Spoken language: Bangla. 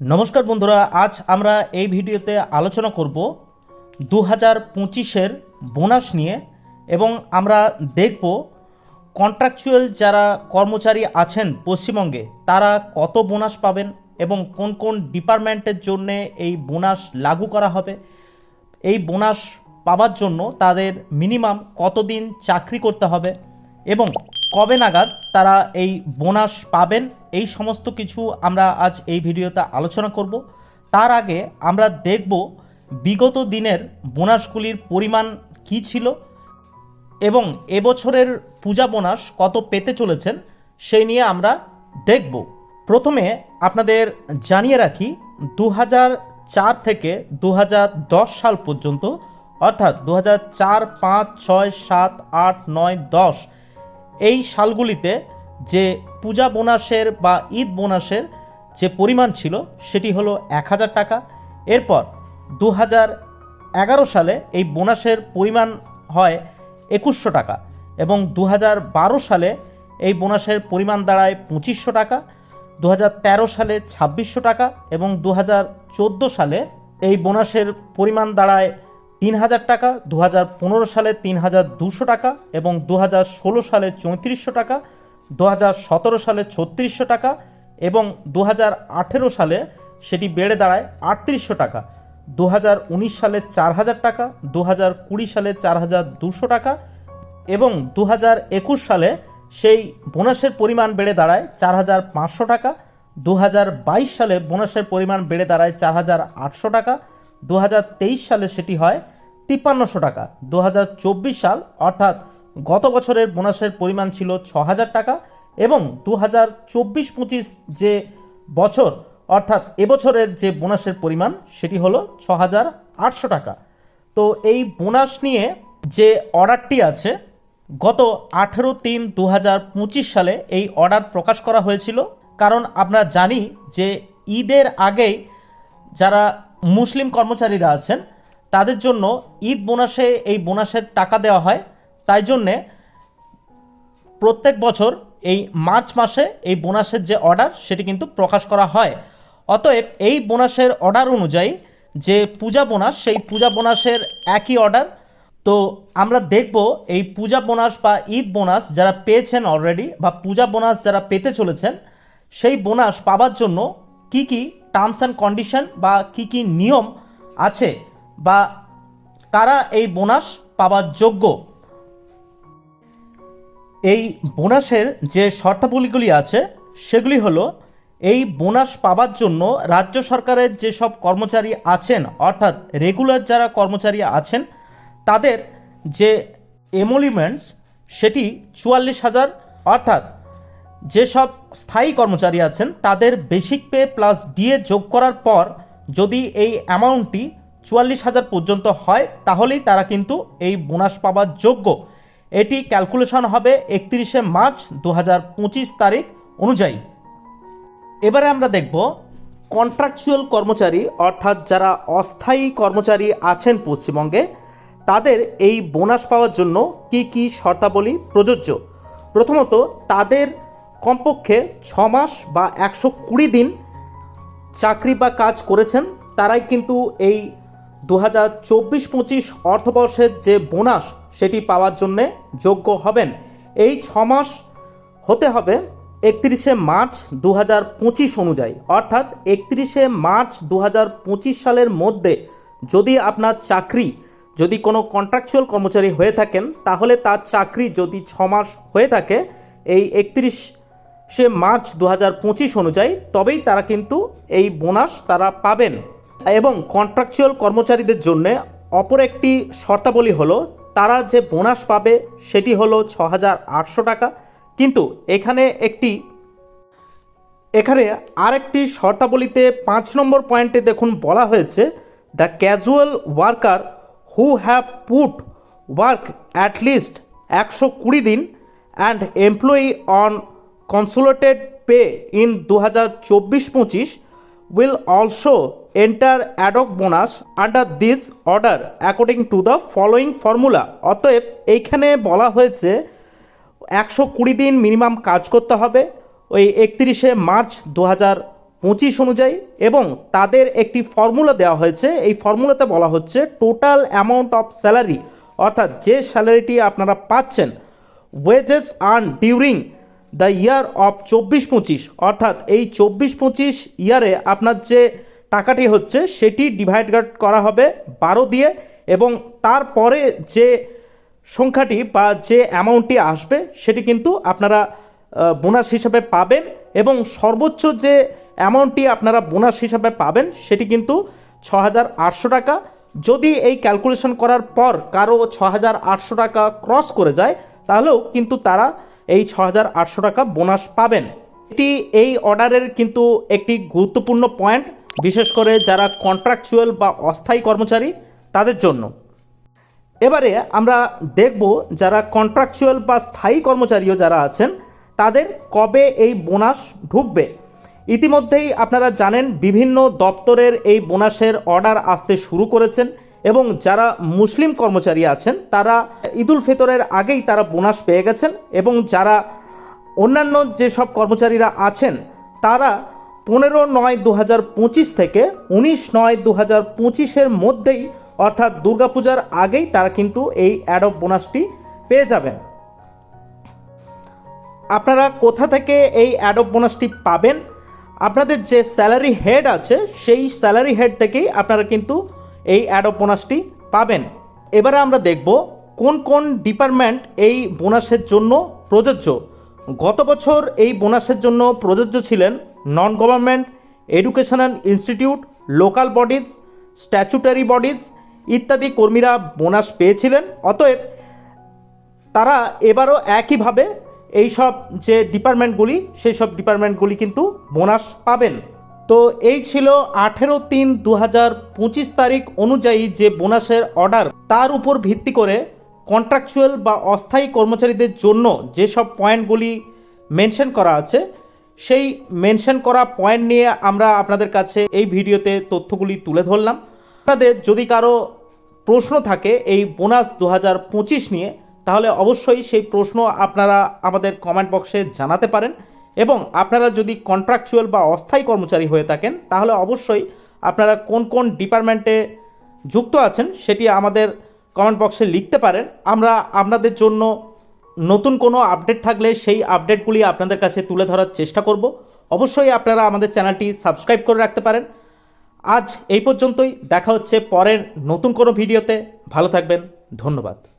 নমস্কার বন্ধুরা, আজ আমরা এই ভিডিওতে আলোচনা করব দু হাজার পঁচিশের বোনাস নিয়ে এবং আমরা দেখব কন্ট্রাকচুয়াল যারা কর্মচারী আছেন পশ্চিমবঙ্গে, তারা কত বোনাস পাবেন এবং কোন কোন ডিপার্টমেন্টের জন্যে এই বোনাস লাগু করা হবে। এই বোনাস পাওয়ার জন্য তাদের মিনিমাম কতদিন চাকরি করতে হবে এবং কবে নাগাদ তারা এই বোনাস পাবেন? এই সমস্ত কিছু আমরা আজ এই ভিডিওতে আলোচনা করব। তার আগে আমরা দেখব বিগত দিনের বোনাসগুলির পরিমাণ কী ছিল এবং এবছরের পূজা বোনাস কত পেতে চলেছেন সেই নিয়ে আমরা দেখব। প্রথমে আপনাদের জানিয়ে রাখি দু চার থেকে দু হাজার দশ সাল পর্যন্ত, অর্থাৎ দু হাজার চার, পাঁচ, ছয়, সাত, আট, নয়, দশ এই সালগুলিতে যে পূজা বোনাসের বা ঈদ বোনাসের যে পরিমাণ ছিল, সেটি হলো এক হাজার টাকা। এরপর দু হাজার এগারো সালে এই বোনাসের পরিমাণ হয় একুশশো টাকা এবং দু হাজার বারো সালে এই বোনাসের পরিমাণ দাঁড়ায় পঁচিশশো টাকা দু হাজার তেরো সালে ছাব্বিশশো টাকা এবং দু হাজার চোদ্দ সালে এই বোনাসের পরিমাণ দাঁড়ায় তিন হাজার টাকা দু হাজার পনেরো সালে তিন হাজার দুশো টাকা এবং দু হাজার ষোলো সালে চৌত্রিশশো টাকা দু হাজার সতেরো সালে ছত্রিশশো টাকা এবং দু হাজার আঠেরো সালে সেটি বেড়ে দাঁড়ায় আটত্রিশশো টাকা। দু হাজার উনিশ সালে চার হাজার টাকা দু হাজার কুড়ি সালে চার হাজার দুশো টাকা এবং দু হাজার একুশ সালে সেই বোনাসের পরিমাণ বেড়ে দাঁড়ায় চার হাজার পাঁচশো টাকা। দু হাজার বাইশ সালে বোনাসের পরিমাণ বেড়ে দাঁড়ায় চার হাজার আটশো টাকা দু হাজার তেইশ সালে সেটি হয় তিপ্পান্নশো টাকা। দু হাজার চব্বিশ সাল, অর্থাৎ গত বছরের বোনাসের পরিমাণ ছিল ছ হাজার টাকা এবং দু হাজার চব্বিশ পঁচিশ যে বছর, অর্থাৎ এবছরের যে বোনাসের পরিমাণ, সেটি হলো ছ হাজার আটশো টাকা। তো এই বোনাস নিয়ে যে অর্ডারটি আছে, গত আঠেরো তিন দু হাজার পঁচিশ সালে এই অর্ডার প্রকাশ করা হয়েছিল। কারণ আমরা জানি যে ঈদের আগেই যারা মুসলিম কর্মচারীরা আছেন, তাদের জন্য ঈদ বোনাসে এই বোনাসের টাকা দেওয়া হয়। তাই জন্যে প্রত্যেক বছর এই মার্চ মাসে এই বোনাসের যে অর্ডার, সেটি কিন্তু প্রকাশ করা হয়। অতএব এই বোনাসের অর্ডার অনুযায়ী যে পূজা বোনাস, সেই পূজা বোনাসের একই অর্ডার। তো আমরা দেখব এই পূজা বোনাস বা ঈদ বোনাস যারা পেয়েছেন অলরেডি বা পূজা বোনাস যারা পেতে চলেছেন, সেই বোনাস পাওয়ার জন্য কি কি টার্মস অ্যান্ড কন্ডিশন বা কি কি নিয়ম আছে বা কারা এই বোনাস পাওয়ার যোগ্য? এই বোনাসের যে শর্তাবলীগুলি আছে, সেগুলি হলো এই বোনাস পাওয়ার জন্য রাজ্য সরকারের যেসব কর্মচারী আছেন, অর্থাৎ রেগুলার যারা কর্মচারী আছেন, তাদের যে এমোলিমেন্টস সেটি চুয়াল্লিশ হাজার, অর্থাৎ যেসব স্থায়ী কর্মচারী আছেন, তাদের বেসিক পে প্লাস ডিএ যোগ করার পর যদি এই অ্যামাউন্টটি চুয়াল্লিশ হাজার পর্যন্ত হয়, তাহলেই তারা কিন্তু এই বোনাস পাওয়ার যোগ্য। এটি ক্যালকুলেশন হবে একত্রিশে মার্চ দু হাজার পঁচিশ তারিখ অনুযায়ী। এবারে আমরা দেখব কন্ট্রাকচুয়াল কর্মচারী, অর্থাৎ যারা অস্থায়ী কর্মচারী আছেন পশ্চিমবঙ্গে, তাদের এই বোনাস পাওয়ার জন্য কি কি শর্তাবলী প্রযোজ্য? প্রথমত, তাদের কমপক্ষে ছ মাস বা একশো কুড়ি দিন চাকরি বা কাজ করেছেন, তারাই কিন্তু এই দু হাজার চব্বিশ পঁচিশ অর্থবর্ষের যে বোনাস, সেটি পাওয়ার জন্যে যোগ্য হবেন। এই ছ মাস হতে হবে একত্রিশে মার্চ দু হাজার পঁচিশ অনুযায়ী। অর্থাৎ একত্রিশে মার্চ দু হাজার পঁচিশ সালের মধ্যে যদি আপনার চাকরি, যদি কোনো কন্ট্রাকচুয়াল কর্মচারী হয়ে থাকেন, তাহলে তার চাকরি যদি ছ মাস হয়ে থাকে, এই একত্রিশে মার্চ দু হাজার পঁচিশ অনুযায়ী তবেই তারা কিন্তু এই বোনাস তারা পাবেন। এবং কন্ট্রাকচুয়াল কর্মচারীদের জন্য অপর একটি শর্তাবলী হলো, তারা যে বোনাস পাবে সেটি হলো ছ হাজার আটশো টাকা। কিন্তু এখানে একটি, এখানে আরেকটি শর্তাবলীতে পাঁচ নম্বর পয়েন্টে দেখুন বলা হয়েছে the casual worker who have put work at least একশো কুড়ি দিন and employee on consolidated pay in দু হাজার চব্বিশ পঁচিশ also enter ad hoc bonus under this order, according to the following formula. অতএব, এইখানে বলা হয়েছে একশো কুড়ি দিন মিনিমাম কাজ করতে হবে, ওই একত্রিশে মার্চ দু হাজার পঁচিশ অনুযায়ী, এবং তাদের একটি ফর্মুলা দেওয়া হয়েছে। এই ফর্মুলাতে বলা হচ্ছে টোটাল অ্যামাউন্ট অফ স্যালারি অর্থাৎ যে স্যালারিটি আপনারা পাচ্ছেন wages earn during the year of চব্বিশ পঁচিশ, অর্থাৎ এই চব্বিশ পঁচিশ ইয়ারে আপনার যে টাকাটি হচ্ছে, সেটি ডিভাইড করা হবে বারো দিয়ে এবং তারপরে যে সংখ্যাটি বা যে অ্যামাউন্টটি আসবে, সেটি কিন্তু আপনারা বোনাস হিসাবে পাবেন এবং সর্বোচ্চ যে অ্যামাউন্টটি আপনারা বোনাস হিসাবে পাবেন, সেটি কিন্তু ছ হাজার আটশো টাকা। যদি এই ক্যালকুলেশন করার পর কারও ছ হাজার আটশো টাকা ক্রস করে যায়, তাহলেও কিন্তু তারা এই ছ হাজার আটশো টাকা বোনাস পাবেন। এটি এই অর্ডারের কিন্তু একটি গুরুত্বপূর্ণ পয়েন্ট, বিশেষ করে যারা কন্ট্রাকচুয়াল বা অস্থায়ী কর্মচারী, তাদের জন্য। এবারে আমরা দেখব যারা কন্ট্রাকচুয়াল বা স্থায়ী কর্মচারীও যারা আছেন, তাদের কবে এই বোনাস ঢুকবে। ইতিমধ্যেই আপনারা জানেন, বিভিন্ন দপ্তরের এই বোনাসের অর্ডার আসতে শুরু করেছেন। এবং যারা মুসলিম কর্মচারী আছেন, তারা ঈদুল ফিতরের আগেই তারা বোনাস পেয়ে গেছেন এবং যারা অন্যান্য যেসব কর্মচারীরা আছেন, তারা পনেরো নয় দু হাজার পঁচিশ থেকে উনিশ নয় দু হাজার পঁচিশের মধ্যেই, অর্থাৎ দুর্গাপূজার আগেই তারা কিন্তু এই অ্যাডপ বোনাসটি পেয়ে যাবেন। আপনারা কোথা থেকে এই অ্যাডপ বোনাসটি পাবেন? আপনাদের যে স্যালারি হেড আছে, সেই স্যালারি হেড থেকেই আপনারা কিন্তু এই অ্যাডপ বোনাসটি পাবেন। এবারে আমরা দেখব কোন কোন ডিপার্টমেন্ট এই বোনাসের জন্য প্রযোজ্য। গত বছর এই বোনাসের জন্য প্রযোজ্য ছিলেন non government educational institute local bodies statutory bodies ইত্যাদি কর্মীরা বোনাস পেয়েছিলেন। অতএব তারা এবারও একইভাবে এই সব যে ডিপার্টমেন্টগুলি সেই সব ডিপার্টমেন্টগুলি কিন্তু বোনাস পাবেন। তো এই ছিল আঠেরো তিন দু হাজার পঁচিশ তারিখ অনুযায়ী যে বোনাসের অর্ডার, তার উপর ভিত্তি করে কন্ট্রাকচুয়াল বা অস্থায়ী কর্মচারীদের জন্য যেসব পয়েন্টগুলি মেনশন করা আছে, সেই মেনশন করা পয়েন্ট নিয়ে আমরা আপনাদের কাছে এই ভিডিওতে তথ্যগুলি তুলে ধরলাম। আপনাদের যদি কারও প্রশ্ন থাকে এই বোনাস দু হাজার পঁচিশ নিয়ে, তাহলে অবশ্যই সেই প্রশ্ন আপনারা আমাদের কমেন্ট বক্সে জানাতে পারেন। এবং আপনারা যদি কন্ট্রাকচুয়াল বা অস্থায়ী কর্মচারী হয়ে থাকেন, তাহলে অবশ্যই আপনারা কোন কোন ডিপার্টমেন্টে যুক্ত আছেন সেটি আমাদের কমেন্ট বক্সে লিখতে পারেন। আমরা আপনাদের জন্য নতুন কোনো আপডেট থাকলে সেই আপডেটগুলি আপনাদের কাছে তুলে ধরার চেষ্টা করব। অবশ্যই আপনারা আমাদের চ্যানেলটি সাবস্ক্রাইব করে রাখতে পারেন। আজ এই পর্যন্তই। দেখা হচ্ছে পরের নতুন কোনো ভিডিওতে ভালো থাকবেন। ধন্যবাদ।